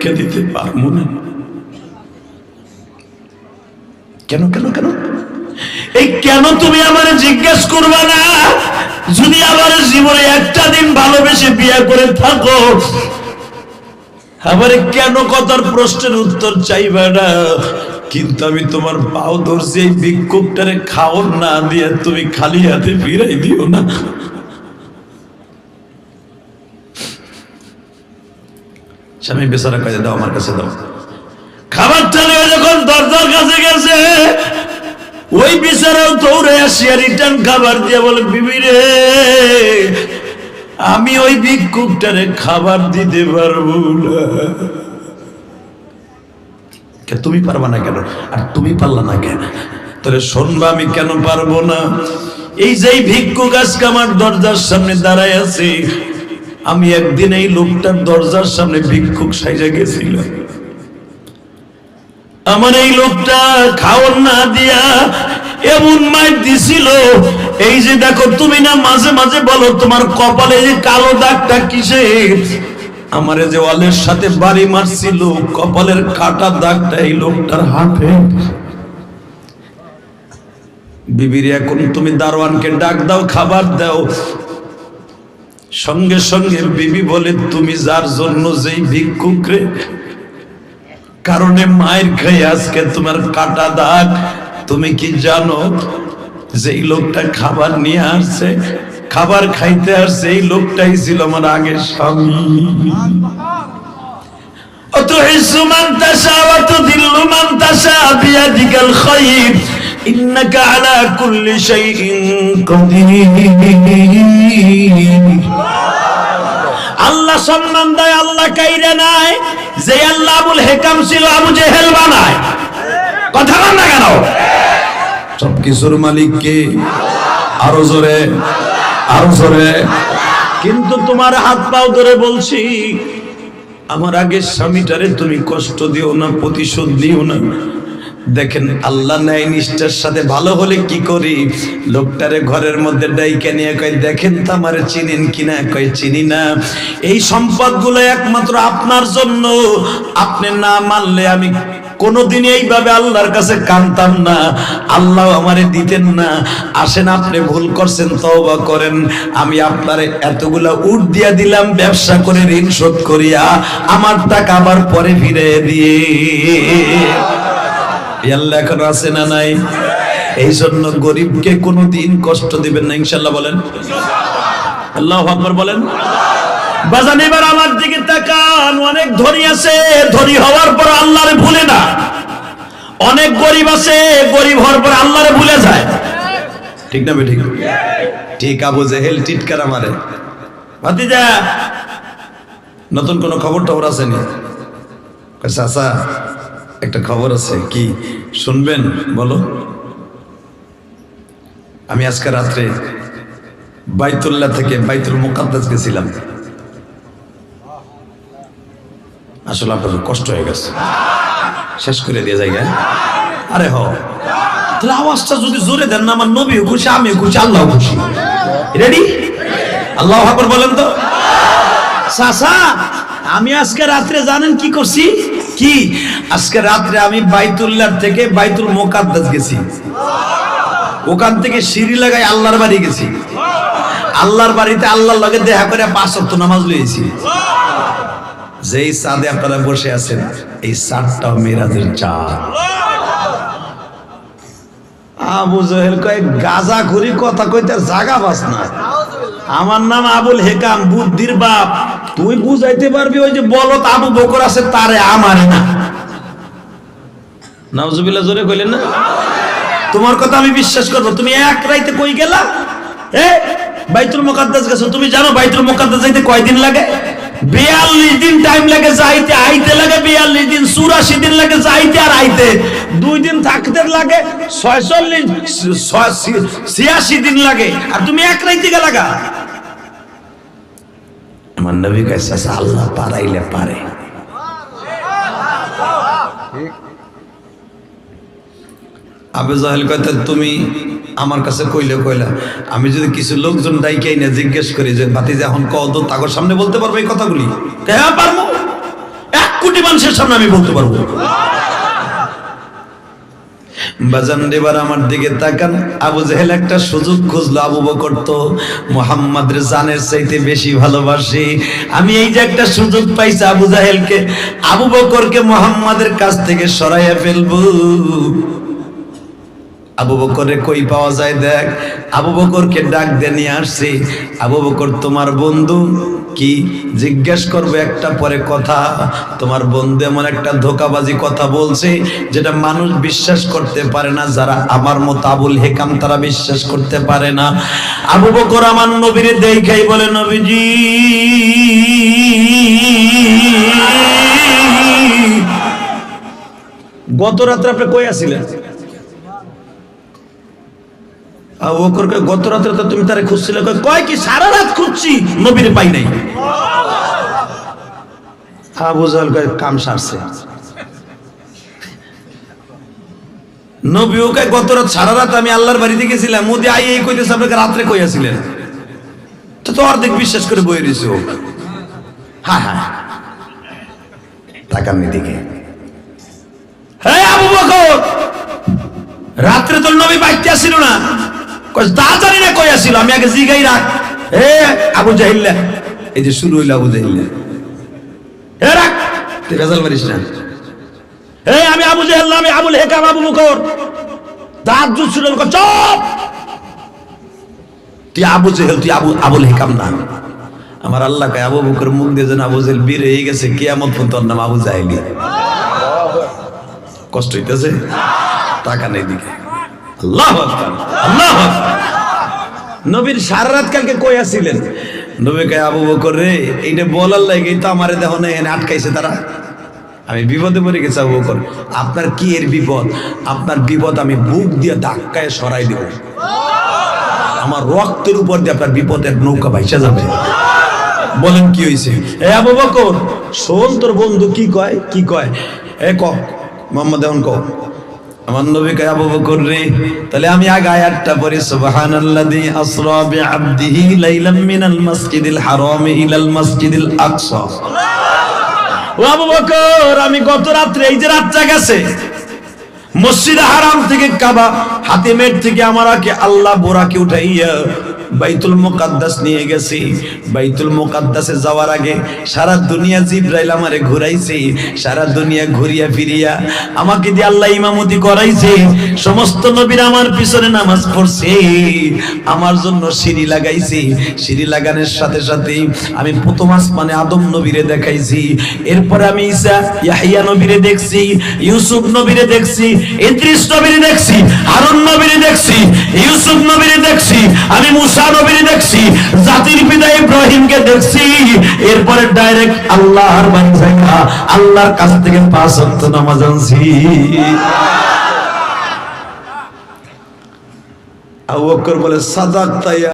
ভিক্ষা দিতে পারব না। কেন কেন কেন? এই কেন তুমি আমার জিজ্ঞেস করবে না? যদি আমার জীবনে একটা দিন ভালোবেসে বিয়ে করে থাকো আবার কেন কথার প্রশ্নের উত্তর চাইবে না? কিন্তু আমি তোমার পাও ধরছি, এই ভিক্ষুকটারে খাওন না দিয়ে তুমি খালি হাতে ফিরাই দিও না। স্বামী বেচারা কাজে দাও আমার কাছে দাও। খাবারটা নিয়ে যখন দরজার কাছে গেছে, ওই বিচারাও দৌড়ে আসিয়া রিটার্ন খাবার দিয়ে বলে, বিবি রে, আমি ওই ভিক্ষুকটারে খাবার দিতে পারব না। তুমি পারবা না কেন? আর তুমি পারলা না কেন? তাহলে শুনবা আমি কেন পারব না? এই যে ভিক্ষুক আজকে আমার দরজার সামনে দাঁড়ায় আছে আমি একদিন এই লোকটার দরজার সামনে ভিক্ষুক সাইজা গেছিলাম। আমার এই লোকটা খাওয়ার না দিয়া এমন মাইর দিছিল। এই যে দেখো, তুমি না মাঝে মাঝে বলো, তোমার কপালে যে কালো দাগটা কিসের? আমারে যে ওয়ালের সাথে বাড়ি মারছিল, কপালের কাটা দাগটা এই লোকটার হাতে। বিবির এখন তুমি দারোয়ানকে ডাক দাও, খাবার দাও। সঙ্গে সঙ্গে বিবি বলে, তুমি যার জন্য যেই ভিক্ষুকরে কারণে মায়ের খেয়ে আজকে তোমার কাটা দাগ, তুমি কি জানো যে লোকটা খাবার নিয়ে আসছে, খাবার খাইতে আসছে, এই লোকটাই ছিল আমার আগের স্বামী। অত মান্তাসা অত দিল্লু মান্তাসা ইন্নাকা আলা কুল্লি শাইইন কাদির। আল্লাহ সম্মান দেয় আল্লাহ কাইরে নাই যে আল্লাহ আবুল হেকাম ছিল আবু জেহেল বানায়। কথা বল না কেন? সবকিছুর মালিক কে? আরও জোরে আরও জোরে। কিন্তু তোমার হাত পাও ধরে বলছি আমার আগে স্বামীটারে তুমি কষ্ট দিও না প্রতিশোধ দিও না। দেখেন, আল্লাহ ন্যায় নিষ্ঠার সাথে ভালো হলে কি করি? লোকটারে ঘরের মধ্যে ডাইকে নিয়ে কয়, দেখেন তো আমার চিনেন কিনা কয়, চিনি না। এই সম্পদগুলো একমাত্র আপনার জন্য। আপনি না মানলে আমি কোনোদিন এইভাবে আল্লাহর কাছে কানতাম না। আল্লাহ আমারে দিতেন না। আসেন, আপনি ভুল করছেন, তওবা করেন। আমি আপনারে এতগুলা উট দিয়া দিলাম, ব্যবসা করে ঋণ শোধ করিয়া আমার টাকা আবার পরে ফিরে দিয়ে। আল্লাহ এখন আছে না নাই? এই জন্য গরিবকে কোনো দিন কষ্ট দিবেন না ইনশাল্লাহ বলেন। আল্লাহ আকবর বলেন। বাজান, এবার আমার দিকে তাকান, অনেক ধনী আছে, ধনী হওয়ার পর আল্লাহরে ভুলে না। অনেক গরিব আছে, গরিব হওয়ার পর আল্লাহরে ভুলে যায়। ঠিক না ঠিক ঠিক, আবু জেহেল টিটকার আমারে। ভাতিজা, নতুন কোন খবর টবর আছে নি? চাচা একটা খবর আছে, কি? শুনবেন, বলো। আমি আজকে রাত্রে বাইতুল্লাহ থেকে বাইতুল মুকাদ্দাস গেছিলাম। আসলে আপনাদের কষ্ট হয়ে গেছে। শেষ করে দিয়ে যাই হ্যাঁ? আরে হ। তাহলে আওয়াজটা যদি জোরে দেন না, আমার নবীও খুশি, আমিও খুশি আল্লাহ খুশি। রেডি আল্লাহ আকবর বলেন তো। সাসা আমি আজকে রাত্রে জানেন কি করছি? কি? আজকে রাত্রে আমি বাইতুল্লাহ থেকে বাইতুল মোকাদ্দাস গেছি। ওখান থেকে সিঁড়ি লাগাই আল্লাহর বাড়ি গেছি। আল্লাহর বাড়িতে আল্লাহর লগে দেখা করে পাঁচ সপ্তাহ নামাজ লইছি যেই চাঁদে আপনারা বসে আছেন, এই চাঁদটাও মেরাজের চাঁদ। আবু জহেল কয়, গাজা ঘুরি কথা কইতে জাগা বাস না। আমার নাম আবুল হেকাম, বুদ্ধির বাপ। তুই বুঝাইতে পারবি ওই যে বলত আবু বকর আছে, তারে আমার না। নাউজুবিল্লাহ, জোরে কইলেন না? তোমার কথা আমি বিশ্বাস করব। তুমি এক রাইতে কই গেলা? এ, বাইতুল মুকাদ্দাস গেছো। তুমি জানো বাইতুল মুকাদ্দাস যাইতে কয়দিন লাগে? বিয়াল্লিশ দিন টাইম লাগে যাইতে, আইতে লাগে বিয়াল্লিশ দিন। চুরাশি দিন লাগে যাইতে আর আইতে। দুই দিন থাকতে লাগে, ছয়চল্লিশ ছিয়াশি দিন লাগে। আর তুমি এক রাইতে গেলাগা আমার নবী কাছে আল্লাহ পারাইলে পারে। আবে জাহেল কথা তুমি আমার কাছে কইলে কইলা, আমি যদি কিছু লোকজন ডাইকাই না জিজ্ঞেস করি যে বাতি যে এখন কত তাগর সামনে বলতে পারবে এই কথাগুলি? হ্যাঁ পারব? এক কোটি মানুষের সামনে আমি বলতে পারব। বাজান এবার আমার দিকে তাকান। আবু জেহেল একটা সুযোগ খুঁজলো, আবু বকর তো মোহাম্মদ জানের চাইতে বেশি ভালোবাসি। আমি এই যে একটা সুযোগ পাইছি আবু জাহেলকে, আবু বকরকে মোহাম্মদের কাছ থেকে সরাইয়া ফেলব। আবু বকরে কই পাওয়া যায় দেখ, আবু বকরকে ডাক দিয়ে নিয়ে আসছি। আবু বকর, তোমার বন্ধু। কি? জিজ্ঞেস করবে একটা পরে কথা। তোমার বন্ধু এমন একটা ধোকাবাজি কথা বলছে, যেটা মানুষ বিশ্বাস করতে পারে না, যারা আমার মতো আবুল হেকাম তারা বিশ্বাস করতে পারে না। আবু বকর আমার নবীর দেখাই বলে, নবীজি, গত রাত্রে আপনি কই আছিলেন? গত রাত্রে তো তুমি তারে খুঁজছিলে কয়, কি সারা রাত খুঁজছি নবীর পাই নাই। আবু কয় কাম সারছে। নবীও কয় গত রাত আমি আই রাত্রে কইয়াছিলেন তো তো অর্ধেক বিশ্বাস করে বই রয়েছে ও। হ্যাঁ হ্যাঁ হ্যাঁ। আবু রাত্রে তোর নবী বাইতে আসছিল না। তা জানি না কই আসছিল আমি আগে জিগাই রাখ। এ আবু জাহিল্লা এই যে শুরু হইল আবু জাহিল্লা। এ রাখ তুই ভেজাল মারিস না। এ আমি আবু জাহিল্লা আমি আবুল হেকাম আবু বকর দাঁত জুত ছিল চপ! তুই আবু জেহেল তুই আবু আবুল হেকাম না। আমার আল্লাহ কয় আবু বকর মুখ দিয়ে যেন আবু জেহেল বীর হয়ে গেছে কিয়ামত পর্যন্ত নাম আবু জাহিলি। কষ্ট হইতেছে? টাকা নেই দিকে। আল্লাহ আল্লাহ। নবীর সারা রাত কালকে কই আসিলেন নবী কয়, আবু বকর রে, এইটা বলার লাগে তো আমারে দেখো না এখানে আটকাইছে তারা। আমি বিপদে পড়ে গেছি, আবু বকর। আপনার কি এর বিপদ? আপনার বিপদ আমি বুক দিয়ে ধাক্কায় সরাই দেব। আমার রক্তের উপর দিয়ে আপনার বিপদের নৌকা ভাইসা যাবে। বলেন কি হয়েছে এ আবু বকর, শোন তোর বন্ধু কি কয় কি কয়? এ ক, মোহাম্মদ এখন ক। আমার নবী কয় আবু বকর রে, তাহলে আমি আগে আয়াতটা পড়ি, সুবহানাল্লাযী আসরা বিআবদিহি লাইলাম মিনাল মাসজিদিল হারাম ইলাল মাসজিদিল আকসা। ও আবু বকর, আমি গত রাত্রে এই যে রাতটা গেছে মসজিদ হারাম থেকে কাবা, হাতিমের থেকে আমারাকে আল্লাহ বোরাকে উঠাইয়া বাইতুল মুকাদ্দাস নিয়ে গেছি। বাইতুল মুকাদ্দাসে যাওয়ার আগে সারা দুনিয়া জিব্রাইল আমারে ঘুরাইছে, সারা দুনিয়া ঘুরিয়া ফিরিয়া আমাকে দিয়ে আল্লাহ ইমামতি করাইছে। সমস্ত নবীরা আমার পিছনে নামাজ পড়ছে, আমার জন্য সিঁড়ি লাগাইছে। সিঁড়ি লাগানোর সাথে সাথে আমি প্রথম আসমানে আদম নবীরে দেখাইছি, এরপরে আমি ঈসা, ইয়াহিয়া নবীরে দেখছি, ইউসুফ নবীরে দেখছি, ইদ্রিস নবীরে দেখছি, হারুন নবীরে দেখছি, ইউসুফ নবীরে দেখছি, আমি মুসা নবীরে দেখছি, জাতির পিতা ইব্রাহিমকে দেখছি, এরপরে ডাইরেক্ট আল্লাহর যাইয়া আল্লাহর কাছ থেকে পাঁচ অর্থ নামাজ আনছি। বলে, সাদাক তাই